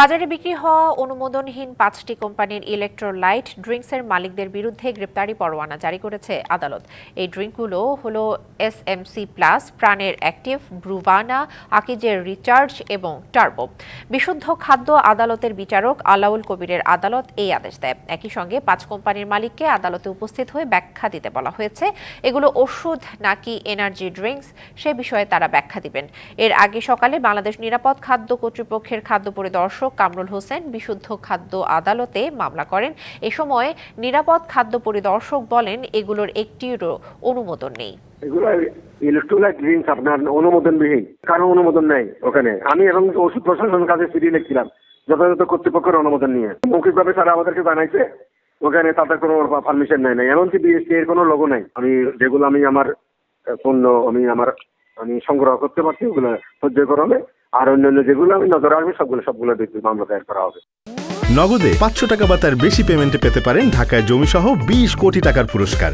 বাজারে বিক্রি হওয়া অনুমোদনহীন পাঁচটি কোম্পানির ইলেকট্রোলাইট ড্রিঙ্কসের মালিকদের বিরুদ্ধে গ্রেপ্তারি পরোয়ানা জারি করেছে আদালত। এই ড্রিঙ্কগুলো হলো এস এম সি প্লাস প্রাণের অ্যাক্টিভ, ব্রুভানা, আকিজের রিচার্জ এবং টার্বো। বিশুদ্ধ খাদ্য আদালতের বিচারক আলাউল কবিরের আদালত এই আদেশ দেয়। একই সঙ্গে পাঁচ কোম্পানির মালিককে আদালতে উপস্থিত হয়ে ব্যাখ্যা দিতে বলা হয়েছে। এগুলো ওষুধ নাকি এনার্জি ড্রিঙ্কস সে বিষয়ে তারা ব্যাখ্যা দিবেন। এর আগে সকালে বাংলাদেশ নিরাপদ খাদ্য কর্তৃপক্ষের খাদ্য পরিদর্শক কামরুল হোসেন বিশুদ্ধ খাদ্য আদালতে মামলা করেন। এ সময় নিরাপদ খাদ্য পরিদর্শক বলেন, এগুলোর একটিরও অনুমোদন নেই। ইলেকট্রোলাইট ড্রিঙ্কস আপনার অনুমোদনবিহীন, কারও অনুমোদন ওখানে। আমি এবং ওষুধ চিঠি লিখছিলাম, যথাযথ কর্তৃপক্ষের অনুমোদন নিয়ে। মৌখিকভাবে তারা আমাদেরকে জানাইছে, ওখানে তাদের কোনো পারমিশন নেই, নাই। এমনকি বিএসটি এর কোনো লোগো নাই। আমি যেগুলো আমি আমার পণ্য, আমি আমার, আমি সংগ্রহ করতে পারছি, ওগুলো সহ্য করা হবে আর অন্যান্য যেগুলো আমি নজর রাখব সবগুলো সবগুলো দেখবি মামলা দায়ের করা হবে। নগদে পাঁচশো টাকা বা তার বেশি পেমেন্টে পেতে পারেন ঢাকায় জমি সহ বিশ কোটি টাকার পুরস্কার।